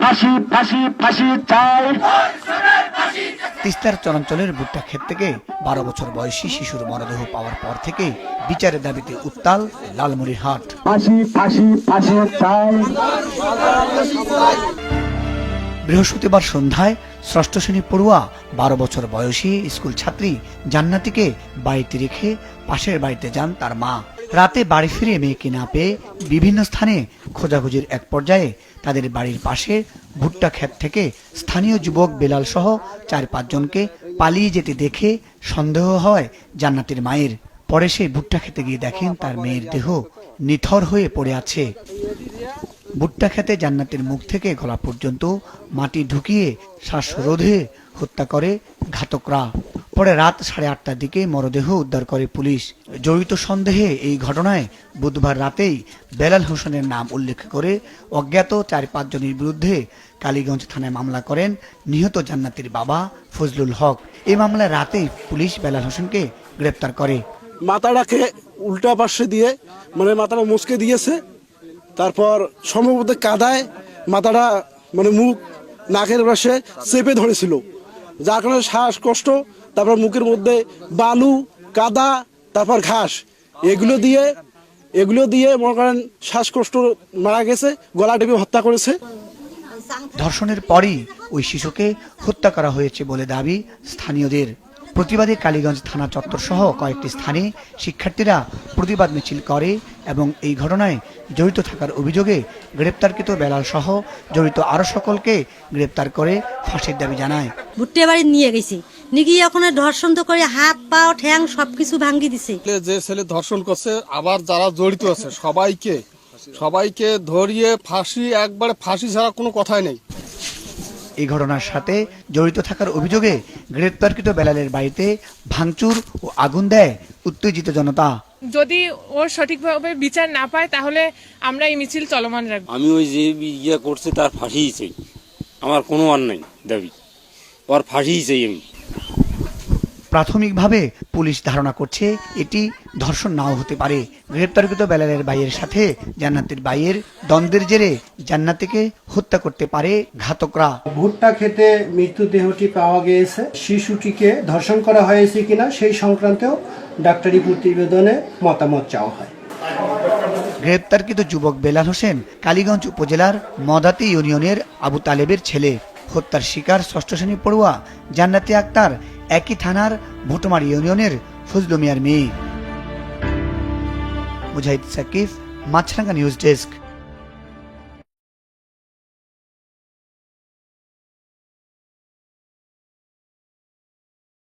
ফাঁসি ফাঁসি ফাঁসি চাই। তিস্তার চরাঞ্চলের ভুট্টা ক্ষেত থেকে বারো বছর বয়সী শিশুর মরদেহ পাওয়ার পর থেকে বিচারের দাবিতে উত্তাল লালমনিরহাট ফাঁসি ফাঁসি ফাঁসি চাই। বৃহস্পতিবার সন্ধ্যায় ষষ্ঠ শ্রেণি পড়ুয়া বারো বছর বয়সী স্কুল ছাত্রী জান্নাতিকে বাড়িতে রেখে পাশের বাড়িতে যান তার মা। রাতে বাড়ি ফিরে মেয়েকে না পেয়ে বিভিন্ন স্থানে খোঁজাখুঁজির এক পর্যায়ে তাদের বাড়ির পাশে ভুট্টা ক্ষেত থেকে স্থানীয় যুবক বেলাল সহ চার পাঁচজনকে পালিয়ে যেতে দেখে সন্দেহ হয় জান্নাতের মায়ের। পরে সেই ভুট্টা খেতে গিয়ে দেখেন তার মেয়ের দেহ নিথর হয়ে পড়ে আছে। ভুট্টা খেতে জান্নাতের মুখ থেকে গলা পর্যন্ত মাটি ঢুকিয়ে শ্বাসরোধে হত্যা করে ঘাতকরা। পরে রাত সাড়ে আটটার দিকে মরদেহ উদ্ধার করে পুলিশ। জড়িত সন্দেহে এই ঘটনায় বুধবার রাতেই বেলাল হোসেনের নাম উল্লেখ করে অজ্ঞাত চার পাঁচজনের বিরুদ্ধে কালীগঞ্জ থানায় মামলা করেন নিহত জান্নাতের বাবা ফজলুল হক। এই মামলায় রাতেই পুলিশ বেলাল হোসেনকে গ্রেপ্তার করে। মাথাটাকে উল্টা পাশে দিয়ে মানে মাথাটা মুচকে দিয়েছে, তারপর সম্ভবত কাদায় মাথাটা মানে মুখ, নাকের পাশে চেপে ধরেছিল। যার কারণে শ্বাসকষ্ট তারপর মুখের মধ্যে বালু, কাদা, তারপর ঘাস। এগুলো দিয়ে এগুলো দিয়ে মনে করেন শ্বাসকষ্ট মারা গেছে, গলা টিপে হত্যা করেছে। ধর্ষণের পরই ওই শিশুকে হত্যা করা হয়েছে বলে দাবি স্থানীয়দের। প্রতিবাদে কালীগঞ্জ থানা চত্বর সহ কয়েকটি স্থানে শিক্ষার্থীরা প্রতিবাদ মিছিল করে এবং এই ঘটনায় জড়িত থাকার অভিযোগে গ্রেপ্তারকৃত বেলাল সহ জড়িত আরও সকলকে গ্রেপ্তার করে ফাঁসির দাবি জানায়। ভুট্টে বাড়ি নিয়ে গেছি। ওখানে ধর্ষণ তো করে হাত পাও ঠ্যাং সবকিছু ভাঙ্গি দিছে। যে ছেলে ধর্ষণ করছে আবার যারা জড়িত আছে সবাইকে সবাইকে ধরিয়ে ফাঁসি একবারে ফাঁসি ছাড়া কোনো কথাই নেই। এই ঘটনার সাথে জড়িত থাকার অভিযোগে গ্রেপ্তারকৃত বেলালের বাড়িতে ভাঙচুর ও আগুন দেয় উত্তেজিত জনতা। যদি ওর সঠিকভাবে বিচার না পায় তাহলে আমরা এই মিছিল চলমান রাখব। আমি ওই যে ইয়ে করছে তার ফাঁসিই চাই। আমার কোনো আর নাই দাবি। ওর ফাঁসিই চাই আমি। প্রাথমিকভাবে পুলিশ ধারণা করছে এটি ধর্ষণ নাও হতে পারে। গ্রেপ্তারকৃত বেলালের বাইয়ের সাথে জান্নাতের বাইয়ের দ্বন্দ্বের জেরে জান্নাতিকে হত্যা করতে পারে ঘাতকরা। ভুট্টা খেতে মৃতদেহটি পাওয়া গিয়েছে। শিশুটিকে ধর্ষণ করা হয়েছে কিনা সেই সংক্রান্তেও ডাক্তারি প্রতিবেদনে মতামত চাওয়া হয়। গ্রেপ্তারকৃত যুবক বেলাল হোসেন কালীগঞ্জ উপজেলার মদাতি ইউনিয়নের আবু তালেবের ছেলে। হত্যার শিকার ষষ্ঠ শ্রেণি পড়ুয়া জান্নাতি আক্তার একই থানার ভুটমার ইউনিয়নের ফজলুমিয়ার মেয়ে। Mujahid Sakif Maasranga news desk.